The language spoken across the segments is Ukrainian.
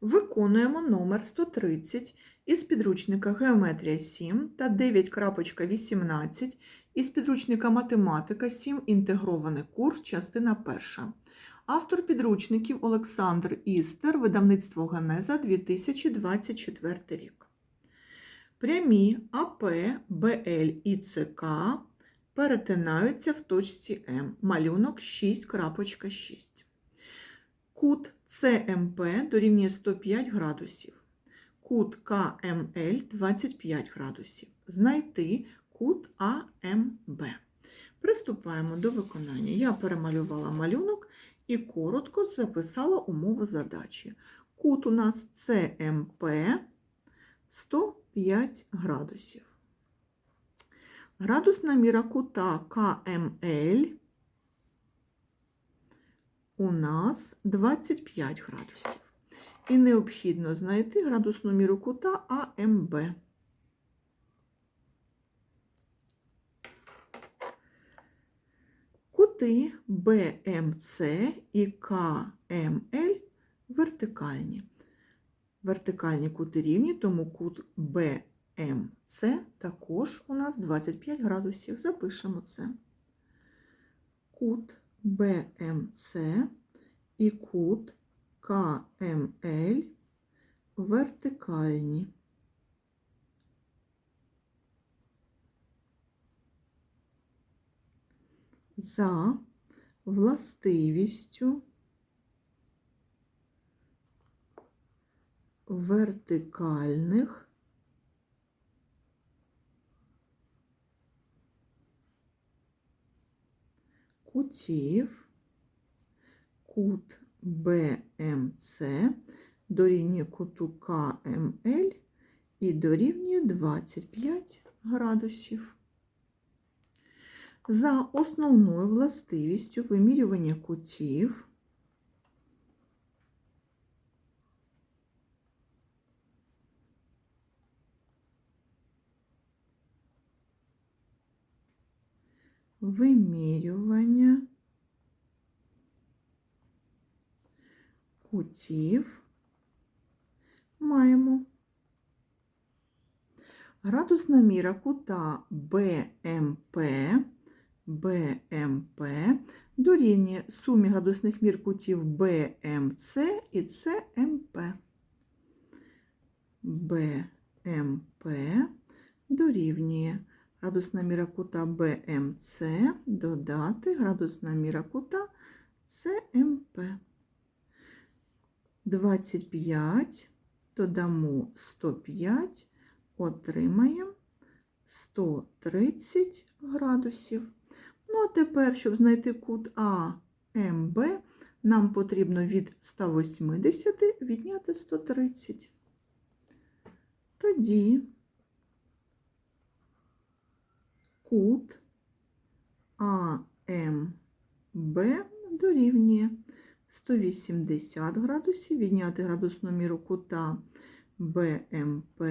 Виконуємо номер 130 із підручника Геометрія 7 та 9.18 із підручника Математика 7. Інтегрований курс, частина 1. Автор підручників Олександр Істер, видавництво Генеза 2024 рік. Прямі АП, БЛ і ЦК перетинаються в точці М. Малюнок 6.6. Кут ЦМП дорівнює 105 градусів. Кут КМЛ 25 градусів. Знайти кут АМБ. Приступаємо до виконання. Я перемалювала малюнок і коротко записала умову задачі. Кут у нас ЦМП 105 градусів. Градусна міра кута КМЛ у нас 25 градусів. І необхідно знайти градусну міру кута АМБ. Кути БМЦ і КМЛ вертикальні. Вертикальні кути рівні, тому кут БМЦ також у нас 25 градусів. Запишемо це. Кут БМЦ і кут КМЛ вертикальні. За властивістю вертикальних кутів кут БМЦ дорівнює куту КМЛ і дорівнює 25 градусів. За основною властивістю вимірювання кутів вимірювання кутів маємо градусна міра кута БМП, БМП дорівнює сумі градусних мір кутів БМЦ і ЦМП. БМП дорівнює градусна міра кута БМЦ додати градусна міра кута ЦМП. 25 додамо 105, отримаємо 130 градусів. Ну, а тепер, щоб знайти кут АМБ, нам потрібно від 180 відняти 130. Тоді кут АМБ дорівнює 180 градусів, відняти градусну міру кута БМП,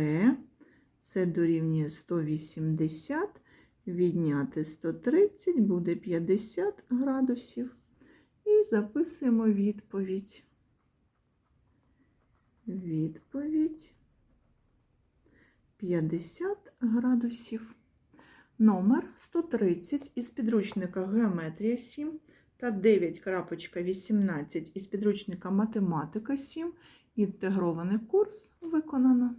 це дорівнює 180, відняти 130, буде 50 градусів. І записуємо відповідь. Відповідь 50 градусів. Номер 130 із підручника Геометрія 7 та 9.18 із підручника Математика 7. Інтегрований курс виконано.